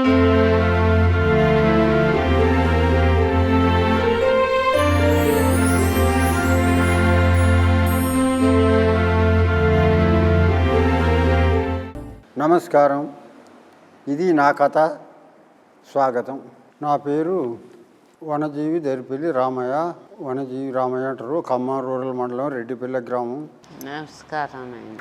నమస్కారం. ఇది నా కథ. స్వాగతం. నా పేరు వనజీవి దరిపల్లి రామయ్య. వనజీవి రామయ్య అంటారు. ఖమ్మం రూరల్ మండలం రెడ్డిపల్లె గ్రామం. నమస్కారం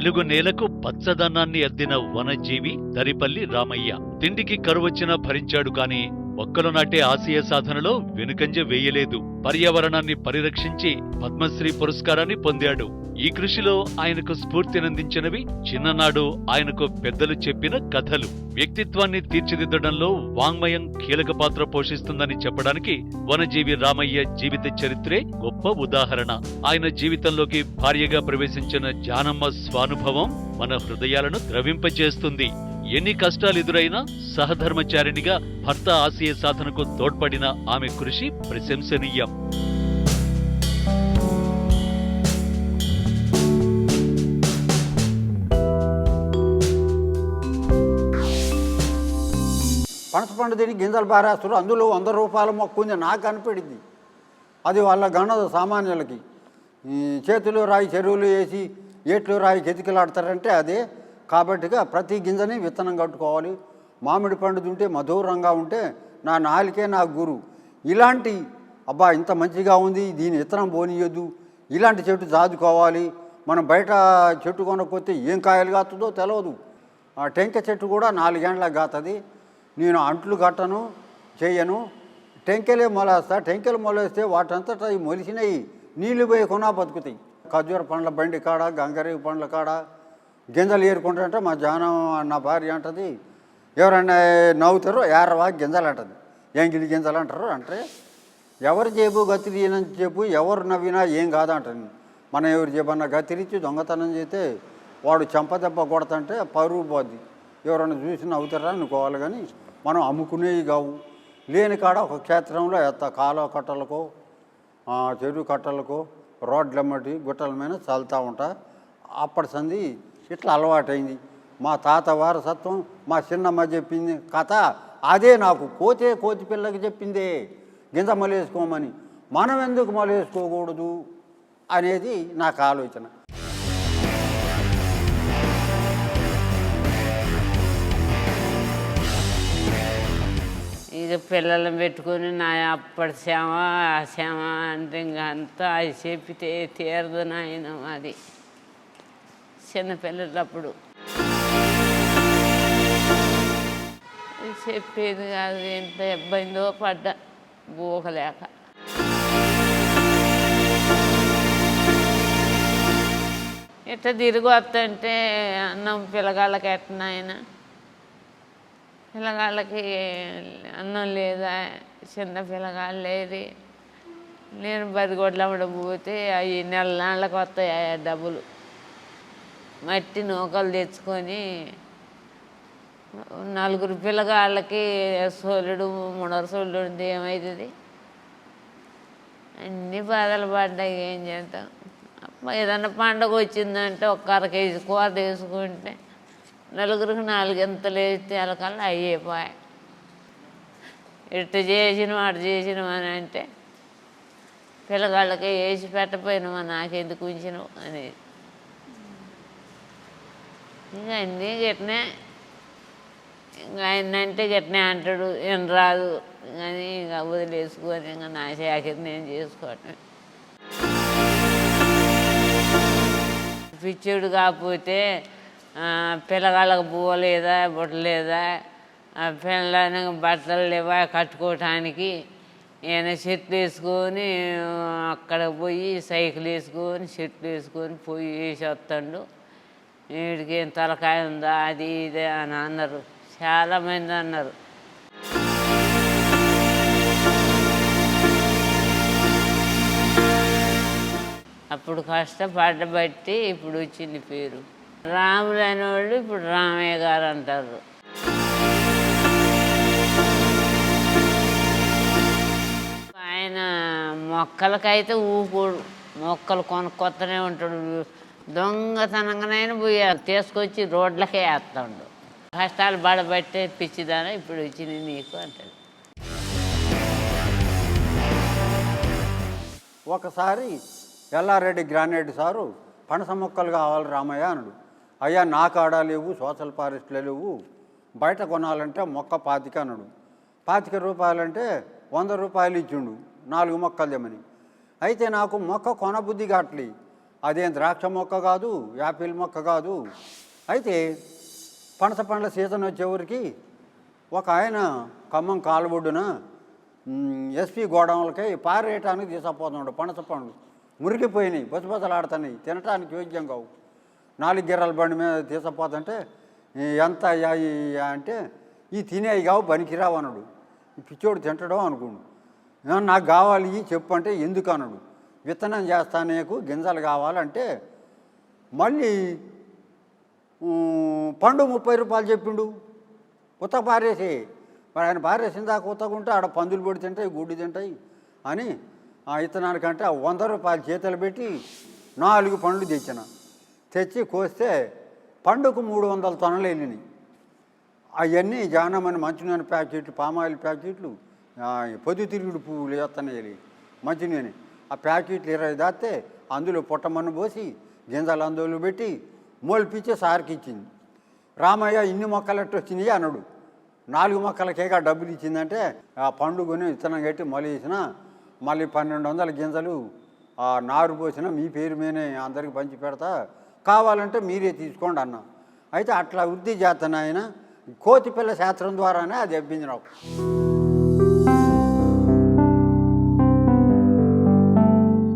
తెలుగు నేలకు పచ్చదనాన్ని అద్దిన వనజీవి దరిపల్లి రామయ్య. తిండికి కరువచ్చినా భరించాడు కాని మొక్కలు నాటే ఆశయ సాధనలో వెనుకంజ వేయలేదు. పర్యావరణాన్ని పరిరక్షించి పద్మశ్రీ పురస్కారాన్ని పొందాడు. ఈ కృషిలో ఆయనకు స్ఫూర్తినందించినవి చిన్ననాడు ఆయనకు పెద్దలు చెప్పిన కథలు. వ్యక్తిత్వాన్ని తీర్చిదిద్దడంలో వాంగ్మయం కీలక పాత్ర పోషిస్తుందని చెప్పడానికి వనజీవి రామయ్య జీవిత చరిత్రే గొప్ప ఉదాహరణ. ఆయన జీవితంలోకి భార్యగా ప్రవేశించిన జానమ్మ స్వానుభవం మన హృదయాలను ద్రవింపజేస్తుంది. ఎన్ని కష్టాలు ఎదురైనా సహధర్మచారిణిగా భర్త ఆశయ సాధనకు తోడ్పడిన ఆమె కృషి ప్రశంసనీయం. పనస పండు తిని గింజలు పారేస్తారు అందులో వంద రూపాయల మొక్క ఉంది నాకు కనిపెడింది అది వాళ్ళ గణదు సామాన్యులకి. ఈ చేతులు రాయి చెరువులు వేసి ఏట్లు రాయి కెతికిలాడతారంటే అదే. కాబట్టిగా ప్రతి గింజని విత్తనం కట్టుకోవాలి. మామిడి పండు తింటే మధురంగా ఉంటే నా నాలికే నా గురు. ఇలాంటి అబ్బా ఇంత మంచిగా ఉంది. దీని విత్తనం పోనీయద్దు. ఇలాంటి చెట్టు దాదుకోవాలి మనం బయట చెట్టు కొనకపోతే ఏం కాయలు కాస్తుందో తెలియదు ఆ టెంక చెట్టు కూడా నాలుగేండ్లకు కాతుంది. నేను అంట్లు కట్టను చేయను. టెంకెలే మొలేస్తా టెంకెలు మొలేస్తే వాటంతటా అవి మొలిసినవి నీళ్ళు పోయి కొనా బతుకుతాయి. ఖర్జూర పండ్ల బండి కాడ గంగరేగు పండ్ల కాడ? గింజలు ఏరుకుంటారంటే మా జానం నా భార్య అంటది. ఎవరన్నా నవ్వుతారో ఏరవా గింజలు అంటది. ఎంగిలి గింజలు అంటారు అంటే ఎవరు జేబు గతిరినని చెప్పు ఎవరు నవ్వినా ఏం కాదంటాను మనం ఎవరు చెప్పన్నా గతిరించి దొంగతనం చేస్తే వాడు చెంపదెబ్బ కొడతంటే పరువు పోద్ది. ఎవరన్నా చూసి నవ్వుతారా అనుకోవాలి కానీ మనం అమ్ముకునేవి కావు. లేని కాడ ఒక క్షేత్రంలో ఎత్త కాలువ కట్టలకో చెరువు కట్టలకో రోడ్లమ్మటి గుట్టల మీద చల్లుతూ ఉంటా. అప్పటి సంది ఇట్లా అలవాటైంది. మా తాత వారసత్వం మా చిన్నమ్మ చెప్పింది కథ అదే నాకు కోతే కోతి పిల్లకి చెప్పిందే. గింజ మొలేసుకోమని మనం ఎందుకు మొలేసుకోకూడదు? అనేది నాకు ఆలోచన. ఇక పిల్లలను పెట్టుకొని నా అప్పటి శ్రమ ఆ శ్రమ అంటే ఇంకా అంతా అది చెప్పితే తీరదు నాయన అది చిన్నపిల్లలప్పుడు. చెప్పేది కాదు ఎంత ఇబ్బందో పడ్డా బూకలేక. ఇట్లా తిరిగి వస్తుంటే అన్నం పిల్లగాళ్ళకి ఎట్టనాయన పిల్లగాళ్ళకి అన్నం లేదా చిన్న పిల్లగాళ్ళు లేదు నేను బరిగొడ్లు అమ్మడం పోతే అవి నెల నాళ్ళకి వస్తాయి ఆ డబ్బులు. మట్టి నూకలు తెచ్చుకొని నలుగురు పిల్లగాళ్ళకి సోలుడు మునర సోలుడు ఏమవుతుంది అన్ని బాధలు పడ్డాయి. ఏం చేద్దాం? అమ్మ ఏదన్నా పండగ వచ్చిందంటే ఒక అర కేజీ కూర తీసుకుంటే నలుగురికి నాలుగింతలు వేస్తే అలకల్లా అయ్యేపోయాయి ఇటు చేసిన అటు చేసినవు అని అంటే పిల్లగాళ్ళకి వేసి పెట్టపోయినవా నాకెందుకు ఉంచినవు అనేది. ఇంకా అన్నీ గిట్నే ఇంకా ఆయన అంటే గిట్నే అంటాడు ఏం రాదు కానీ ఇంకా వదిలేసుకొని ఇంకా నా శాఖని నేను చేసుకోవటం పిచ్చోడు కాకపోతే పిల్లగాళ్ళకి పువ్వు లేదా బుట్ట లేదా ఆ బట్టలు లేవా కట్టుకోవటానికి ఈయన చెట్లు వేసుకొని అక్కడ పోయి సైకిల్ వేసుకొని చెట్లు వేసుకొని పోయి వేసి వస్తాడు. వీడికి ఏం తలకాయ ఉందా అది ఇది అని అన్నారు. చాలామంది అన్నారు. అప్పుడు కష్టపడ్డబట్టి ఇప్పుడు వచ్చింది పేరు. రాములు అనేవాళ్ళు ఇప్పుడు రామయ్య గారు అంటారు. ఆయన మొక్కలకైతే ఊకోడు మొక్కలు కొనుక్కొత్తనే ఉంటాడు. దొంగతనంగానైనా పోయి తీసుకొచ్చి రోడ్లకే వేస్తాడు. కష్టాలు పడబట్టే పిచ్చిదానా ఇప్పుడు వచ్చింది నీకు అంటాడు. ఒకసారి ఎల్లారెడ్డి గ్రానైట్ సారు పనస మొక్కలు కావాలి రామయ్య అన్నాడు. అయ్యా నా కాడ లేవు సోషల్ ఫారెస్ట్లో లేవు. బయట కొనాలంటే మొక్క పాతిక అనడు పాతిక రూపాయలంటే వంద రూపాయలు ఇచ్చిండు. నాలుగు మొక్కలు తెమ్మని. అయితే నాకు మొక్క కొనబుద్ధి కావట్లే అదేం ద్రాక్ష మొక్క కాదు యాపిల్ మొక్క కాదు. అయితే పనస పండ్ల సీజన్ వచ్చేవరికి ఒక ఆయన ఖమ్మం కాలుబొడ్డున ఎస్పీ గోడౌన్లకి పారేయటానికి తీసుకుపోతున్నాడు పనస పండ్లు. మురిగిపోయినాయి బొసబొసలాడుతున్నాయి తినటానికి యోగ్యం కావు. నాలుగు గిర్రల బండి మీద తీసుకుపోతుంటే ఎంత అంటే ఈ తినేవి కావు పనికిరావు అనడు ఈ పిచ్చోడు తింటడం అనుకోండు. నాకు కావాలి చెప్పు అంటే ఎందుకు అనడు విత్తనం చేస్తానేకు గింజలు కావాలంటే మళ్ళీ పండు ముప్పై రూపాయలు చెప్పిండు. ఉత్త పారేసి. మరి ఆయన పారేసిన దాకా ఉత్తగుంటే ఆడ పందులు పొడి తింటాయి గుడ్డు తింటాయి అని ఆ ఇత్తనానికంటే ఆ వంద రూపాయలు చేతులు పెట్టి నాలుగు పండ్లు తెచ్చిన. తెచ్చి కోస్తే పండుకు మూడు వందల తొనలు వెళ్ళినాయి అవన్నీ జానమని మంచినూనె ప్యాకెట్లు పామాయిల్ ప్యాకెట్లు పొద్దుతిరుగుడు పువ్వులు వేస్తున్నాయి మంచినూనె ఆ ప్యాకెట్లు ఇరవై దాస్తే అందులో పొట్టమన్ను పోసి గింజలు అందులో పెట్టి మొలిపించి సార్కి ఇచ్చింది రామయ్య ఇన్ని మొక్కలట్టు వచ్చినాయి అన్నాడు నాలుగు మొక్కలకేగా డబ్బులు ఇచ్చిందంటే ఆ పండుగని విత్తనం కట్టి మొలేసిన మళ్ళీ పన్నెండు వందల గింజలు ఆ నారు పోసిన మీ పేరు మీనే అందరికి పంచి పెడతా కావాలంటే మీరే తీసుకోండి అన్నా. అయితే అట్లా వృద్ధి జాతన ఆయన కోతిపిల్ల శాస్త్రం ద్వారానే అది అబ్బింది నాకు.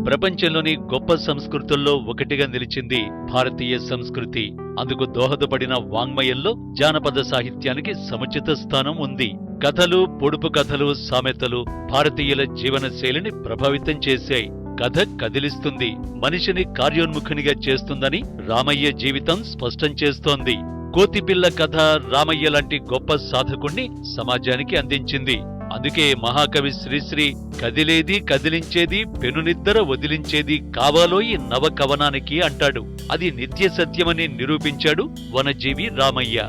ప్రపంచంలోని గొప్ప సంస్కృతుల్లో ఒకటిగా నిలిచింది భారతీయ సంస్కృతి. అందుకు దోహదపడిన వాంగ్మయంలో జానపద సాహిత్యానికి సముచిత స్థానం ఉంది. కథలు పొడుపు కథలు సామెతలు భారతీయుల జీవనశైలిని ప్రభావితం చేశాయి. కథ కదిలిస్తుంది. మనిషిని కార్యోన్ముఖునిగా చేస్తుందని రామయ్య జీవితం స్పష్టం చేస్తోంది. కోతిపిల్ల కథ రామయ్య లాంటి గొప్ప సాధకుణ్ణి సమాజానికి అందించింది. అందుకే మహాకవి శ్రీశ్రీ కదిలేది కదిలించేది పెనునిద్దర వదిలించేది కావాలోయి నవ కవనానికి అంటాడు. అది నిత్య సత్యమని నిరూపించాడు వనజీవి రామయ్య.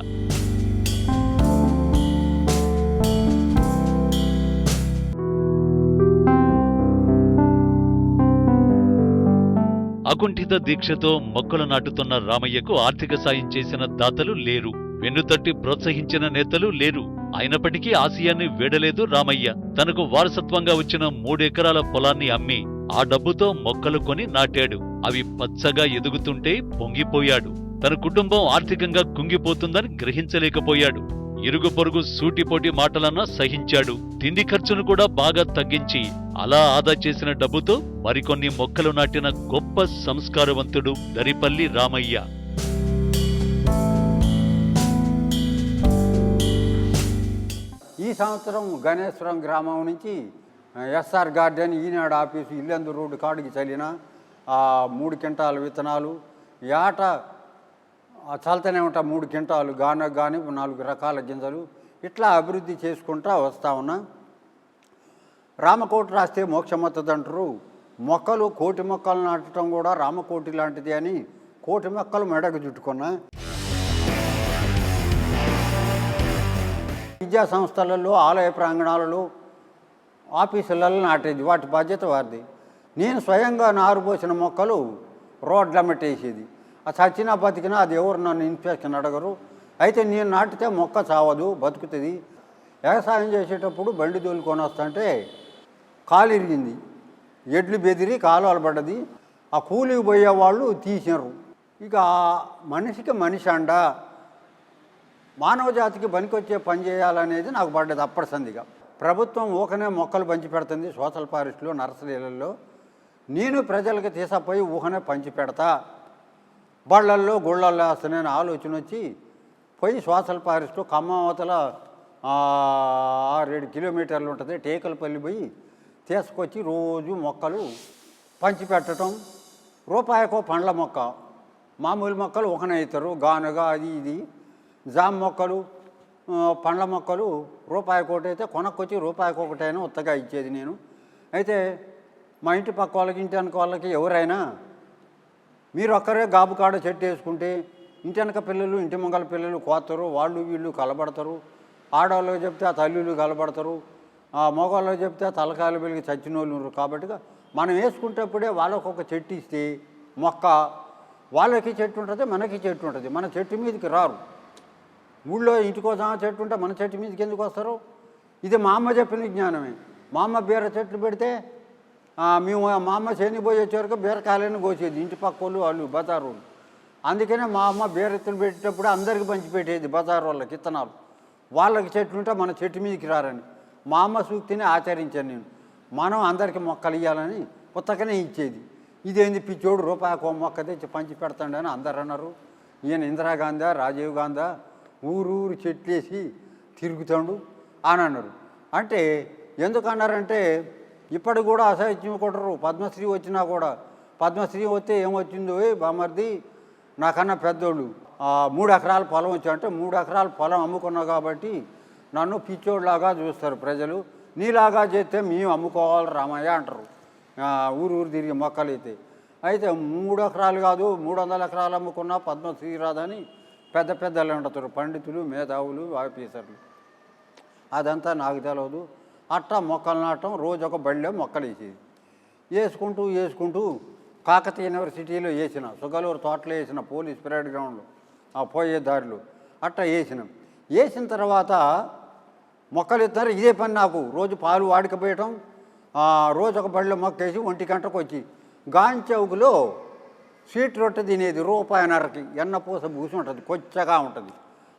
అకుంఠిత దీక్షతో మొక్కలు నాటుతున్న రామయ్యకు ఆర్థిక సాయం చేసిన దాతలు లేరు. వెన్నుతట్టి ప్రోత్సహించిన నేతలు లేరు. అయినప్పటికీ ఆశయాన్ని వీడలేదు రామయ్య. తనకు వారసత్వంగా వచ్చిన మూడెకరాల పొలాన్ని అమ్మి ఆ డబ్బుతో మొక్కలు కొని నాటాడు. అవి పచ్చగా ఎదుగుతుంటే పొంగిపోయాడు. తన కుటుంబం ఆర్థికంగా కుంగిపోతుందని గ్రహించలేకపోయాడు. ఇరుగు పొరుగు సూటిపోటి మాటలన్నా సహించాడు. తిండి ఖర్చును కూడా బాగా తగ్గించి అలా ఆదా చేసిన డబ్బుతో మరికొన్ని మొక్కలు నాటిన గొప్ప సంస్కారవంతుడు దరిపల్లి రామయ్య. ఈ సంవత్సరం గణేశ్వరం గ్రామం నుంచి S R garden Eenadu office Yellandu road కాడికి చల్లిన ఆ మూడు క్వింటాలు విత్తనాలు. ఏట ఆట చల్తనే ఉంటా మూడు క్వింటాలు గానకు కానీ నాలుగు రకాల గింజలు. ఇట్లా అభివృద్ధి చేసుకుంటా వస్తా ఉన్నా. రామకోటి రాస్తే మోక్షమత్తది అంటారు మొక్కలు కోటి మొక్కలు నాటడం కూడా రామకోటి లాంటిది అని కోటి మొక్కలు మెడకు చుట్టుకున్నా విద్యా సంస్థలలో ఆలయ ప్రాంగణాలలో ఆఫీసులలో నాటేది. వాటి బాధ్యత వారిది. నేను స్వయంగా నారు పోసిన మొక్కలు రోడ్లమ్మటేసేది ఆ చచ్చినా బతికినా అది ఎవరు నన్ను ఇన్ఫెక్షన్ అడగరు. అయితే నేను నాటితే మొక్క చావదు బతుకుతుంది. వ్యవసాయం చేసేటప్పుడు బండి తోలుకొని వస్తుంటే కాలు ఇరిగింది. ఎడ్లు బెదిరి కాలువలు పడ్డది ఆ కూలికి పోయే వాళ్ళు తీసినారు ఇక ఆ మనిషికి మనిషి అండ. మానవ జాతికి పనికొచ్చే పని చేయాలనేది నాకు పడ్డది అప్పటి సందిగా ప్రభుత్వం ఊకనే మొక్కలు పంచి పెడుతుంది సోషల్ ఫారెస్ట్లో నర్సరీలలో. నేను ప్రజలకు తీసపోయి ఊహనే పంచి పెడతా. బళ్ళల్లో గుళ్ళల్లో వేస్తానని ఆలోచన వచ్చి పోయి సోషల్ ఫారెస్ట్ ఖమ్మం అవతల ఆరేడు కిలోమీటర్లు ఉంటుంది. టేకలపల్లి పోయి తీసుకొచ్చి రోజు మొక్కలు పంచిపెట్టడం రూపాయకో పండ్ల మొక్క. మామూలు మొక్కలు ఒకనే అవుతారు గానుగ అది ఇది. జామ మొక్కలు పండ్ల మొక్కలు రూపాయి అయితే కొనక్కొచ్చి రూపాయికి ఒకటైనా ఉత్తగా ఇచ్చేది నేను. అయితే మా ఇంటి పక్క వాళ్ళకి ఇంటి వెనక వాళ్ళకి ఎవరైనా మీరు ఒక్కరే గాబు కాడ చెట్టు వేసుకుంటే ఇంటి వెనక పిల్లలు ఇంటి ముంగల పిల్లలు కోస్తారు వాళ్ళు వీళ్ళు కలబడతారు. ఆడవాళ్ళకి చెప్తే ఆ తల్లులు కలబడతారు. ఆ మగవాళ్ళకి చెప్తే తలకాయలు వెలిగి చచ్చిన వాళ్ళు కాబట్టి మనం వేసుకుంటప్పుడే వాళ్ళకు ఒక చెట్టు ఇస్తే మొక్క వాళ్ళకి చెట్టు ఉంటుంది మనకి చెట్టు ఉంటుంది. మన చెట్టు మీదకి రారు. ఊళ్ళో ఇంటికోసం చెట్టు ఉంటే మన చెట్టు మీదకి ఎందుకు వస్తారు? ఇది మా అమ్మ చెప్పిన జ్ఞానమే. మా అమ్మ బీర చెట్లు పెడితే మేము మా అమ్మ శనిపోయి వచ్చే వరకు బీరకాయలను కోసేది. ఇంటి పక్క వాళ్ళు వాళ్ళు. బజారు అందుకనే మా అమ్మ బీరెత్తులు పెట్టేటప్పుడు అందరికి పంచి పెట్టేది బజారు వాళ్ళకి ఇత్తనాలు. వాళ్ళకి చెట్లు ఉంటే మన చెట్టు మీదకి రారని. మా అమ్మ సూక్తిని ఆచరించాను నేను. మనం అందరికీ మొక్కలు ఇవ్వాలని పుత్తకనే ఇచ్చేది. ఇదేంది పిచ్చోడు రూపాయకు ఒక మొక్క తెచ్చి పంచి పెడతాడని అందరు అన్నారు. ఈయన ఇందిరాగాంధీ రాజీవ్ గాంధీ ఊరు ఊరు చెట్లేసి తిరుగుతాడు అని అన్నారు. అంటే ఎందుకన్నారంటే ఇప్పటికి కూడా అసహ్యం కొట్టరు. పద్మశ్రీ వచ్చినా కూడా. పద్మశ్రీ వస్తే ఏమొచ్చిందో బామర్ది నాకన్నా పెద్దోళ్ళు. మూడు ఎకరాల పొలం వచ్చా అంటే మూడు ఎకరాల పొలం అమ్ముకున్నావు కాబట్టి నన్ను పిచ్చోడ్లాగా చూస్తారు ప్రజలు. నీలాగా చేస్తే మేము అమ్ముకోవాలి రామయ్య అంటారు. ఊరు ఊరు తిరిగి మొక్కలు అయితే అయితే మూడు ఎకరాలు కాదు మూడు వందల ఎకరాలు అమ్ముకున్నా పద్మశ్రీ రాదని పెద్ద పెద్దలు ఉండతారు. పండితులు మేధావులు ఆఫీసర్లు. అదంతా నాకు తెలియదు అట్టా మొక్కలు నాటం రోజు ఒక బళ్ళే మొక్కలు వేసేది. వేసుకుంటూ వేసుకుంటూ కాకతీయ యూనివర్సిటీలో వేసిన సుగలూరు తోటలో వేసిన పోలీస్ పరేడ్ గ్రౌండ్లో ఆ పోయే దారిలో అట్టా వేసినాం. వేసిన తర్వాత మొక్కలు ఎత్తారు ఇదే పని నాకు. రోజు పాలు వాడకపోయటం రోజు ఒక బళ్ళో మొక్కేసి ఒంటి గంటకు వచ్చి గాంధీ చౌక్లో స్వీట్ రొట్టె తినేది రూపాయన్నరకి. ఎన్న పూస పూసి ఉంటుంది కొచ్చగా ఉంటుంది.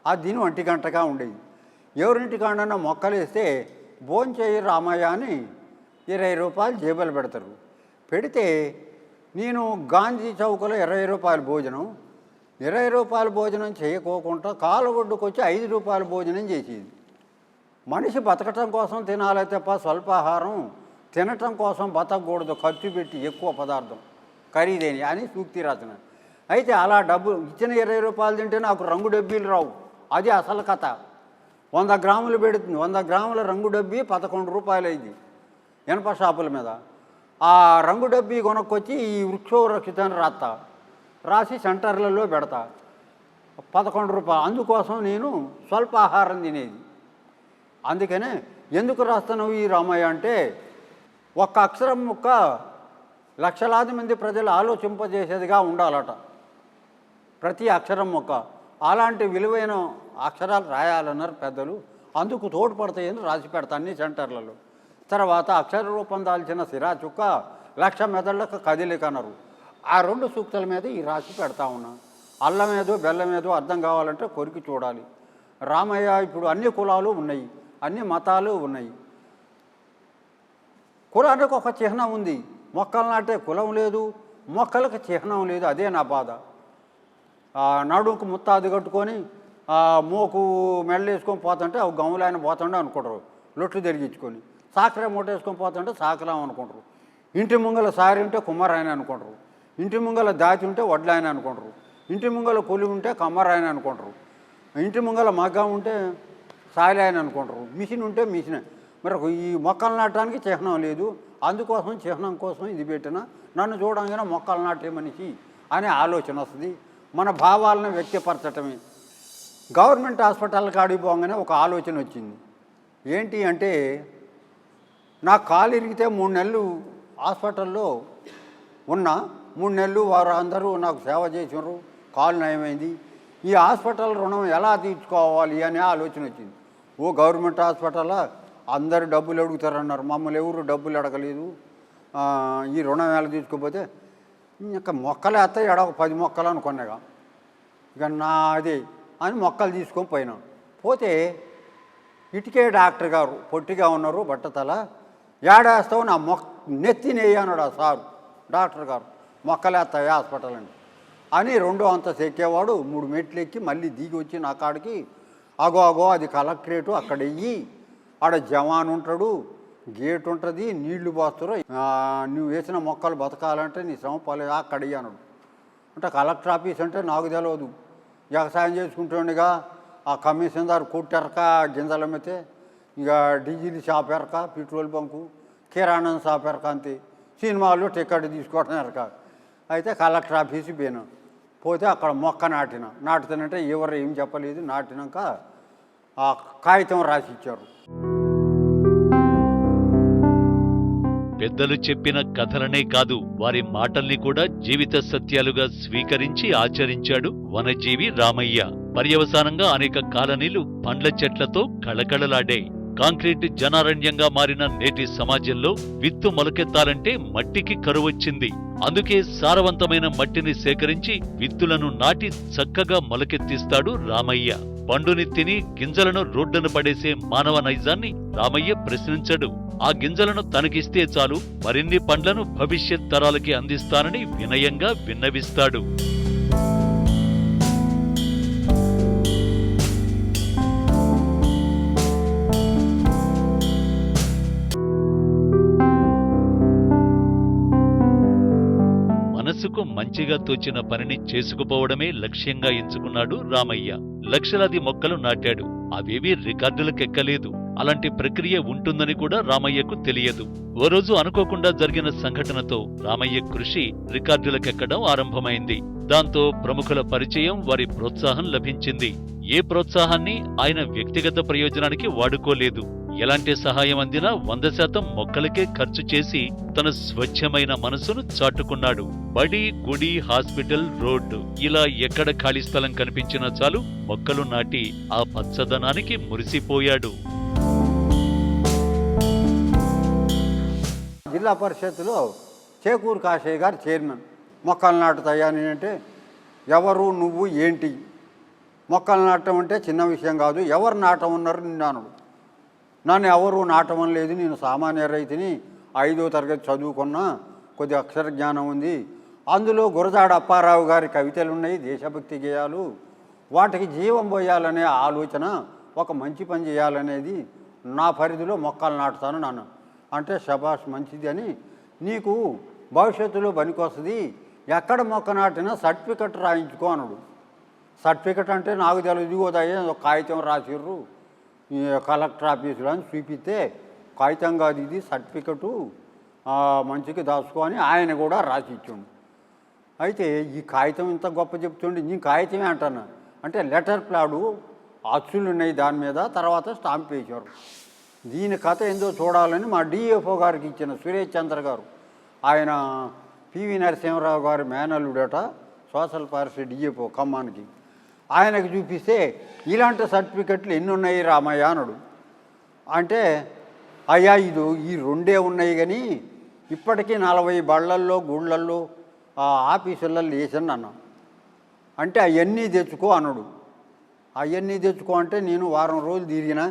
అది దీని ఒంటి గంటగా ఉండేది. ఎవరింటి కాడన్నా మొక్కలు వేస్తే భోంచేయి రామయ్య అని ఇరవై రూపాయలు జేబులు పెడతారు. పెడితే నేను గాంధీ చౌకలో ఇరవై రూపాయల భోజనం ఇరవై రూపాయల భోజనం చేయకోకుండా కాలుగొడ్డుకు వచ్చి ఐదు రూపాయల భోజనం చేసేది. మనిషి బతకటం కోసం తినాలి తప్ప స్వల్పాహారం తినటం కోసం బతకూడదు ఖర్చు పెట్టి ఎక్కువ పదార్థం ఖరీదైన అని సూక్తి రచన అయితే అలా డబ్బు ఇచ్చిన ఇరవై రూపాయలు తింటే నాకు రంగు డబ్బీలు రావు. అది అసలు కథ. వంద గ్రాములు పెడుతుంది వంద గ్రాముల రంగు డబ్బీ పదకొండు రూపాయలు అయింది ఇనప షాపుల మీద. ఆ రంగు డబ్బీ కొనుక్కొచ్చి ఈ వృక్షోరక్షితాన్ని రాస్తా రాసి సెంటర్లలో పెడతా. పదకొండు రూపాయలు. అందుకోసం నేను స్వల్పాహారం తినేది. అందుకనే ఎందుకు రాస్తున్నావు ఈ రామయ్య అంటే ఒక్క అక్షరం ముక్క లక్షలాది మంది ప్రజలు ఆలోచింపజేసేదిగా ఉండాలట. ప్రతి అక్షరం ముక్క అలాంటి విలువైన అక్షరాలు రాయాలన్నారు పెద్దలు. అందుకు తోడ్పడతాయని రాసి పెడతా అన్ని సెంటర్లలో. తర్వాత అక్షర రూపం దాల్చిన సిరా చుక్క లక్ష మెదళ్ళకు కదిలికనరు ఆ రెండు సూక్తుల మీద ఈ రాసి పెడతా ఉన్నా. అల్లం ఏదో బెల్లం ఏదో అర్థం కావాలంటే కొరికి చూడాలి. రామయ్య ఇప్పుడు అన్ని కులాలు ఉన్నాయి. అన్ని మతాలు ఉన్నాయి. కులానికి ఒక చిహ్నం ఉంది. మొక్కలు నాటే కులం లేదు. మొక్కలకు చిహ్నం లేదు. అదే నా బాధ. నడుకు ముత్తాది కట్టుకొని మోకు మెళ్ళేసుకొని పోతుంటే అవి గమ్ములు ఆయన పోతుండే అనుకుంటారు. లొట్లు తిరిగించుకొని. సాకర మూట వేసుకొని పోతుంటే సాకరం అనుకుంటారు. ఇంటి ముంగల సారి ఉంటే కుమ్మరాయన అనుకుంటారు. ఇంటి ముంగల దాచి ఉంటే వడ్లాయన అనుకుంటారు. ఇంటి ముంగల కొలి ఉంటే కమ్మరాయన అనుకుంటారు. ఇంటి ముంగల మగ్గం ఉంటే సాలి అనుకుంటారు. మిషన్ ఉంటే మిషన్. మరి ఈ మొక్కలు నాటడానికి చిహ్నం లేదు. అందుకోసం చిహ్నం కోసం ఇది పెట్టిన నన్ను చూడంగానే మొక్కలు నాటే మనిషి అనే ఆలోచన వస్తుంది. మన భావాలను వ్యక్తపరచటమే. గవర్నమెంట్ హాస్పిటల్ కాడికి పోగానే ఒక ఆలోచన వచ్చింది. ఏంటి అంటే నాకు కాలు ఇరిగితే మూడు నెలలు హాస్పిటల్లో ఉన్నా మూడు నెలలు వారు అందరూ నాకు సేవ చేసినారు కాలు నయమైంది. ఈ హాస్పిటల్ రుణం ఎలా తీర్చుకోవాలి అనే ఆలోచన వచ్చింది. ఓ గవర్నమెంట్ హాస్పిటల్ అందరు డబ్బులు అడుగుతారన్నారు. మమ్మల్ని ఎవరు డబ్బులు అడగలేదు. ఈ రుణం ఎలా తీసుకోపోతే ఇంకా మొక్కలు వేస్తాయి ఎడ ఒక పది మొక్కలు అనుకున్నాగా. ఇక నా అది అని మొక్కలు తీసుకొని పోయినాను పోతే ఇటుకే డాక్టర్ గారు పొట్టిగా ఉన్నారు బట్టతల. ఏడేస్తావు నా మొక్క నెత్తి నెయ్యి అన్నాడు ఆ సారు డాక్టర్ గారు. మొక్కలేస్తాయి హాస్పిటల్ అని అని రెండో అంతస్తు ఎక్కేవాడు మూడు మెట్లు ఎక్కి మళ్ళీ దిగి వచ్చి నా కాడికి అగో అగో అది కలెక్టరేటు అక్కడ వెయ్యి ఆడ జవాన్ ఉంటాడు గేట్ ఉంటుంది నీళ్ళు పోస్తారు. నువ్వు వేసిన మొక్కలు బతకాలంటే నీ శ్రమ పలేదు అక్కడ అన్నాడు అంటే కలెక్టర్ ఆఫీస్ అంటే నాకు తెలియదు వ్యవసాయం చేసుకుంటుండగా ఆ కమిషన్దారు కొట్టెరక గింజలు అమ్మితే ఇక డీజిల్ షాప్ ఎరక పెట్రోల్ బంకు కిరాణం షాప్ ఎరక అంతే. సినిమాలు టికెట్ తీసుకోవడం ఎరక. అయితే కలెక్టర్ ఆఫీస్ పోయినా. పోతే అక్కడ మొక్క నాటిన. నాటుతానంటే ఎవరు ఏం చెప్పలేదు. నాటినాక ఆ కాగితం రాసి ఇచ్చారు పెద్దలు చెప్పిన కథలనే కాదు వారి మాటల్ని కూడా జీవిత సత్యాలుగా స్వీకరించి ఆచరించాడు వనజీవి రామయ్య. పర్యవసానంగా అనేక కాలనీలు పండ్ల చెట్లతో కళకళలాడాయి. కాంక్రీట్ జనారణ్యంగా మారిన నేటి సమాజంలో విత్తు మొలకెత్తాలంటే మట్టికి కరువొచ్చింది. అందుకే సారవంతమైన మట్టిని సేకరించి విత్తులను నాటి చక్కగా మొలకెత్తిస్తాడు రామయ్య. పండుని తిని గింజలను రోడ్డున పడేసే మానవ నైజాన్ని రామయ్య ప్రశ్నించడు. ఆ గింజలను తనకిస్తే చాలు మరిన్ని పండ్లను భవిష్యత్ తరాలకి అందిస్తానని వినయంగా విన్నవిస్తాడు. మనసుకు మంచిగా తోచిన పనిని చేసుకుపోవడమే లక్ష్యంగా ఎంచుకున్నాడు రామయ్య. లక్షలాది మొక్కలు నాటాడు. అవేవీ రికార్డులకెక్కలేదు. అలాంటి ప్రక్రియ ఉంటుందని కూడా రామయ్యకు తెలియదు. ఓ రోజు అనుకోకుండా జరిగిన సంఘటనతో రామయ్య కృషి రికార్డులకెక్కడం ఆరంభమైంది. దాంతో ప్రముఖుల పరిచయం వారి ప్రోత్సాహం లభించింది. ఏ ప్రోత్సాహాన్ని ఆయన వ్యక్తిగత ప్రయోజనానికి వాడుకోలేదు. ఎలాంటి సహాయం అందినా వంద శాతం మొక్కలకే ఖర్చు చేసి తన స్వచ్ఛమైన మనసును చాటుకున్నాడు. బడి గుడి హాస్పిటల్ రోడ్డు ఇలా ఎక్కడ ఖాళీ స్థలం కనిపించినా చాలు మొక్కలు నాటి ఆ పచ్చదనానికి మురిసిపోయాడు. జిల్లా పరిషత్తులో చేకూరు కాశయ్య గారు చైర్మన్. మొక్కలు నాటుతాయా అని అంటే ఎవరు నువ్వు ఏంటి? మొక్కలు నాటం అంటే చిన్న విషయం కాదు ఎవరు నాటమన్నారు నిన్నానుడు నన్ను ఎవరు నాటమని లేదు నేను సామాన్య రైతుని ఐదో తరగతి చదువుకున్నా కొద్ది అక్షర జ్ఞానం ఉంది. అందులో గురజాడ అప్పారావు గారి కవితలు ఉన్నాయి దేశభక్తి గేయాలు. వాటికి జీవం పోయాలనే ఆలోచన ఒక మంచి పని చేయాలనేది నా పరిధిలో మొక్కలు నాటుతాను నన్ను. అంటే శబాష్ మంచిది అని. నీకు భవిష్యత్తులో పనికొస్తుంది ఎక్కడ మొక్క నాటినా సర్టిఫికెట్ రాయించుకో అనడు సర్టిఫికెట్ అంటే నాకు తెలియదు ఇదిగోదయ్యే ఒక కాగితం రాసిర్రు. కలెక్టర్ ఆఫీసులో అని చూపిస్తే కాగితం కాదు ఇది సర్టిఫికెటు మంచిగా మంచికి ఆయన కూడా రాసి ఇచ్చిండు అయితే ఈ కాగితం ఇంత గొప్ప చెప్తుండే నీ కాగితమే అంటాను. అంటే లెటర్ ప్లాడు అచ్చులు ఉన్నాయి దాని మీద తర్వాత స్టాంప్ వేశారు. దీని కథ ఏందో చూడాలని మా డిఎఫ్ఓ గారికి ఇచ్చిన సురేష్ చంద్ర గారు. ఆయన పివి నరసింహరావు గారి మేనల్లుడట సోషల్ ఫారెస్ట్ డిఎఫ్ఓ ఖమ్మానికి. ఆయనకు చూపిస్తే ఇలాంటి సర్టిఫికెట్లు ఎన్ని ఉన్నాయి రామయ్య అనడు అంటే అయ్యా ఇది ఈ రెండే ఉన్నాయి కానీ ఇప్పటికీ నలభై బళ్ళల్లో గుళ్ళల్లో ఆ ఆఫీసులలో వేసాను అంటే అవన్నీ తెచ్చుకో అనడు అవన్నీ తెచ్చుకో అంటే నేను వారం రోజులు తిరిగిన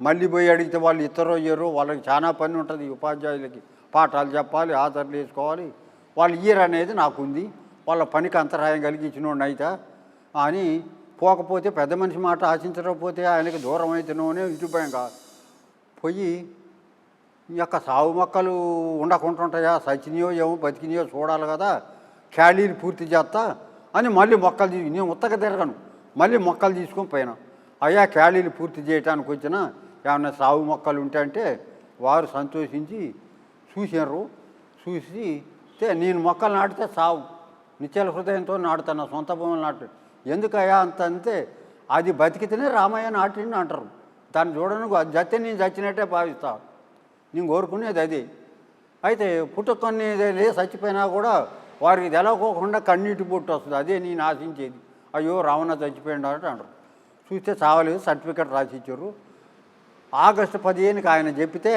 మళ్ళీ పోయి అడిగితే వాళ్ళు ఇద్దరు ఇయ్యరు వాళ్ళకి చాలా పని ఉంటుంది ఉపాధ్యాయులకి పాఠాలు చెప్పాలి ఆధార్లు వేసుకోవాలి వాళ్ళు ఇయ్యరు అనేది నాకుంది వాళ్ళ పనికి అంతరాయం కలిగించిన అయితే అని పోకపోతే పెద్ద మనిషి మాట ఆశించకపోతే ఆయనకి దూరం అవుతున్నామని ఇటుపోయాం కా పోయి ఈ యొక్క సాగు మొక్కలు ఉండకుండా ఉంటాయా? సచినియో ఏమో బతికినాయో చూడాలి కదా. ఖాళీలు పూర్తి చేస్తా అని మళ్ళీ మొక్కలు తీ నేను ఉత్తక తిరగను. మళ్ళీ మొక్కలు తీసుకొని పోయినా. అయ్యా ఖాళీలు పూర్తి చేయడానికి వచ్చిన ఏమైనా సాగు మొక్కలు ఉంటే అంటే వారు సంతోషించి చూసారు చూసి నేను మొక్కలు నాటితే సావు. నిత్యాల హృదయంతో నాటుతాను. నా సొంత భూములు నాటు ఎందుకయ్యా అంత అంతే అది బతికితేనే రామయ్య నాటిండి అంటారు. దాన్ని చూడను అది నేను చచ్చినట్టే భావిస్తా. నేను కోరుకునేది అది. అయితే పుట్టుకొని లే చచ్చిపోయినా కూడా వారికి తెలవకోకుండా కన్నీటి బొట్టు వస్తుంది. అదే నేను ఆశించేది. అయ్యో రావణ చచ్చిపోయిండు అంటే అంటారు. చూస్తే చావలేదు సర్టిఫికెట్ రాసిచ్చారు. ఆగస్టు పదిహేనుకి ఆయన చెప్తే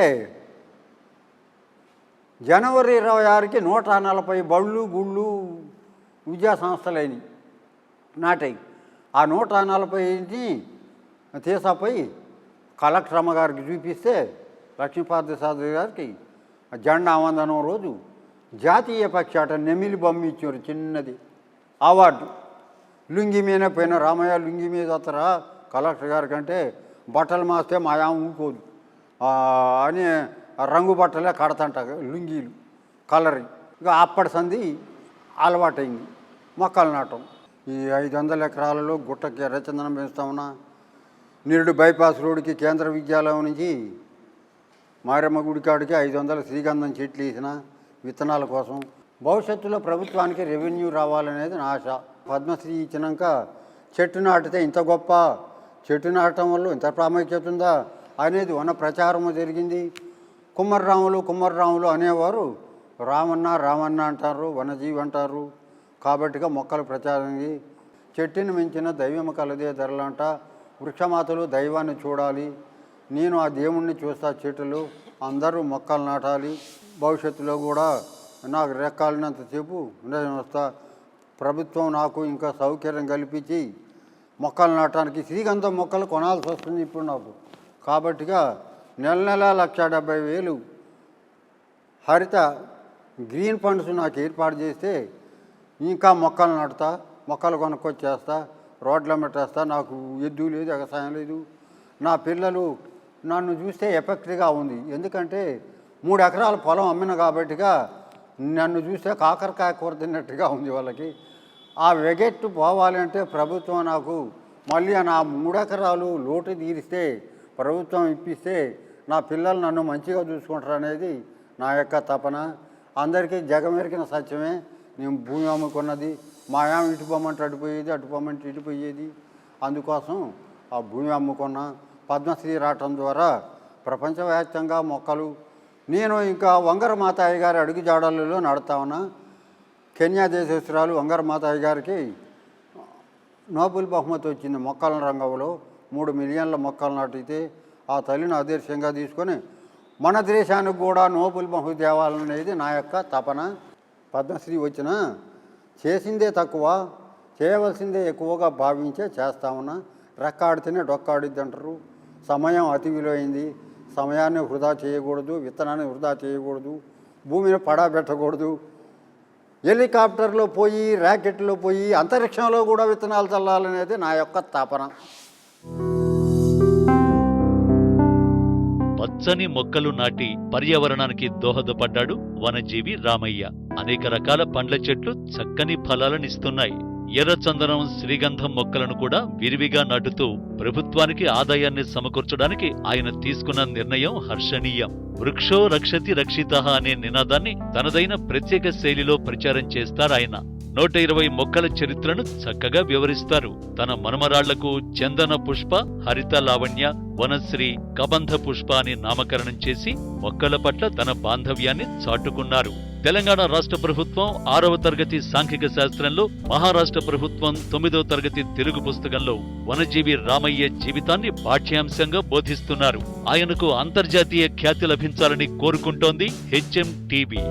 జనవరి ఇరవై ఆరుకి నూట నలభై బళ్ళు గుళ్ళు విద్యా సంస్థలైనవి నాటాయి ఆ నూట నలభైని తీసాపోయి కలెక్టర్ అమ్మగారికి చూపిస్తే లక్ష్మీపాద గారికి జెండా వందనం రోజు జాతీయ పక్షాట నెమిలి బొమ్మ ఇచ్చారు చిన్నది. అవార్డు. లుంగి మీద పోయిన రామయ్య లుంగి మీద వస్తారా? కలెక్టర్ గారి కంటే బట్టలు మాస్తే మాయా ఊకోదు. అని రంగు బట్టలే కడతంట లుంగీలు కలరింగ్ ఇక అప్పటి సంది అలవాటైంది మొక్కలు నాటం ఈ ఐదు వందల ఎకరాలలో గుట్టకి ఎర్రచందనం పెంచుతామన్నా నిరుడు బైపాస్ రోడ్డుకి కేంద్ర విద్యాలయం నుంచి మారమ్మ గుడి కాడికి ఐదు వందల శ్రీగంధం చెట్లు వేసిన విత్తనాల కోసం. భవిష్యత్తులో ప్రభుత్వానికి రెవెన్యూ రావాలనేది నా ఆశ. పద్మశ్రీ ఇచ్చినాక చెట్టు నాటితే ఇంత గొప్ప చెట్టు నాటడం వల్ల ఇంత ప్రాముఖ్యత ఉందా అనేది వన ప్రచారము జరిగింది. కుమ్మర్రాములు కుమ్మర్రాములు అనేవారు రామన్న రామన్న అంటారు వనజీవి అంటారు. కాబట్టిగా మొక్కలు ప్రచారం చెట్టుని మించిన దైవము కలదే ధరలంట. వృక్షమాతలు దైవాన్ని చూడాలి. నేను ఆ దేవుణ్ణి చూస్తా చెట్లు అందరూ మొక్కలు నాటాలి. భవిష్యత్తులో కూడా నాకు రెక్కాలినంతసేపు నేను వస్తా. ప్రభుత్వం నాకు ఇంకా సౌకర్యం కల్పించి మొక్కలు నాటడానికి శ్రీగంధం మొక్కలు కొనాల్సి వస్తుంది ఇప్పుడు నాకు. కాబట్టిగా నెల నెల లక్ష డెబ్బై వేలు హరిత గ్రీన్ ఫండ్స్ నాకు ఏర్పాటు చేస్తే ఇంకా మొక్కలు నాటుతా మొక్కలు కొనుక్కొచ్చేస్తా రోడ్ల పెట్టేస్తా నాకు ఎద్దు లేదు వ్యవసాయం లేదు. నా పిల్లలు నన్ను చూస్తే ఎఫెక్ట్గా ఉంది. ఎందుకంటే మూడు ఎకరాల పొలం అమ్మిన కాబట్టిగా నన్ను చూస్తే కాకరకాయ కూర తిన్నట్టుగా ఉంది వాళ్ళకి. ఆ వెగెట్టు పోవాలంటే ప్రభుత్వం నాకు మళ్ళీ నా మూడు ఎకరాలు లోటు తీరిస్తే ప్రభుత్వం ఇప్పిస్తే నా పిల్లలు నన్ను మంచిగా చూసుకుంటారు అనేది నా యొక్క తపన. అందరికీ జగమెరికిన సత్యమే. నేను భూమి అమ్ముకున్నది మా ఆమె ఇటు పొమ్మంటే అటు పోయేది అటు పొమ్మంటే ఇటు పోయేది. అందుకోసం ఆ భూమి అమ్ముకున్న పద్మశ్రీ రావటం ద్వారా ప్రపంచవ్యాప్తంగా మొక్కలు నేను ఇంకా వంగర మాతాయి గారి అడుగు జాడలలో నడుతా ఉన్నా. కెన్యా దేశేశ్వరాలు వంగర మాతాయి గారికి నోబెల్ బహుమతి వచ్చింది మొక్కల రంగంలో. మూడు మిలియన్ల మొక్కలు నాటితే ఆ తల్లిని ఆదర్శంగా తీసుకొని మన దేశానికి కూడా నోబెల్ బహుమతి తేవాలనేది నా యొక్క తపన. పద్మశ్రీ వచ్చిన చేసిందే తక్కువ చేయవలసిందే ఎక్కువగా భావించే చేస్తామన్నా రెక్కాడితేనే డొక్కాడిద్ది అంటారు సమయం అతి విలువైంది. సమయాన్ని వృధా చేయకూడదు విత్తనాన్ని వృధా చేయకూడదు భూమిని పడాబెట్టకూడదు. హెలికాప్టర్లో పోయి ర్యాకెట్లో పోయి అంతరిక్షంలో కూడా విత్తనాలు చల్లాలనేది నా యొక్క తపన పచ్చని మొక్కలు నాటి పర్యావరణానికి దోహదపడ్డాడు వనజీవి రామయ్య. అనేక రకాల పండ్ల చెట్లు చక్కని ఫలాలనిస్తున్నాయి. ఎర్రచందనం శ్రీగంధం మొక్కలను కూడా విరివిగా నాటుతూ ప్రభుత్వానికి ఆదాయాన్ని సమకూర్చడానికి ఆయన తీసుకున్న నిర్ణయం హర్షణీయం. వృక్షో రక్షతి రక్షిత అనే నినాదాన్ని తనదైన ప్రత్యేక శైలిలో ప్రచారం చేస్తారాయన. నూట ఇరవై మొక్కల చరిత్రను చక్కగా వివరిస్తారు. తన మనమరాళ్ళకు చందన పుష్ప హరిత లావణ్య వనశ్రీ కబంధ పుష్ప అని నామకరణం చేసి మొక్కల పట్ల తన బాంధవ్యాన్ని చాటుకున్నారు. తెలంగాణ రాష్ట్ర ప్రభుత్వం ఆరవ తరగతి సాంఘిక శాస్త్రంలో మహారాష్ట్ర ప్రభుత్వం తొమ్మిదవ తరగతి తెలుగు పుస్తకంలో వనజీవి రామయ్య జీవితాన్ని పాఠ్యాంశంగా బోధిస్తున్నారు. ఆయనకు అంతర్జాతీయ ఖ్యాతి లభించాలని కోరుకుంటోంది హెచ్ఎం టీవీ.